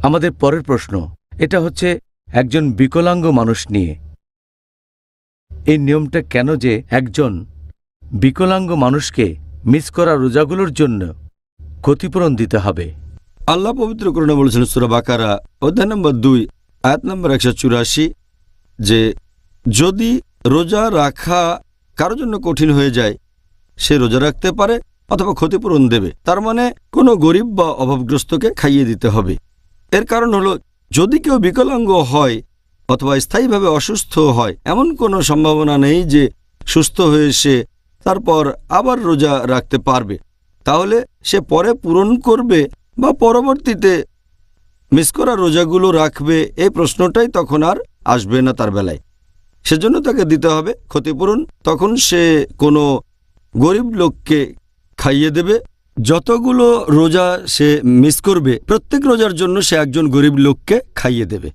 আমাদের পরের প্রশ্ন। এটা হচ্ছে, একজন বিকলাঙ্গ মানুষ নিয়ে। এই নিয়মটা কেন যে একজন বিকলাঙ্গ মানুষকে মিস করা রোজাগুলোর জন্য ক্ষতিপূরণ দিতে হবে? আল্লাহ পবিত্র করুণা বলেছেন, সুরা বাকারা, অধ্যায় নম্বর দুই, আয়াত নম্বর একশো চুরাশি, যে যদি রোজা রাখা কারোর জন্য কঠিন হয়ে যায়, সে রোজা রাখতে পারে অথবা ক্ষতিপূরণ দেবে। তার মানে কোনো গরিব বা অভাবগ্রস্তকে খাইয়ে দিতে হবে। এর কারণ হলো, যদি কেউ বিকলাঙ্গ হয় অথবা স্থায়ীভাবে অসুস্থ হয়, এমন কোনো সম্ভাবনা নেই যে সুস্থ হয়ে সে তারপর আবার রোজা রাখতে পারবে। তাহলে সে পরে পূরণ করবে বা পরবর্তীতে মিস করা রোজাগুলো রাখবে এই প্রশ্নটাই তখন আর আসবে না তার বেলায়। সেজন্য তাকে দিতে হবে ক্ষতিপূরণ। তখন সে কোনো গরিব লোককে খাইয়ে দেবে যতগুলো রোজা সে মিস করবে প্রত্যেক রোজার জন্য সে একজন গরিব লোককে খাইয়ে দেবে।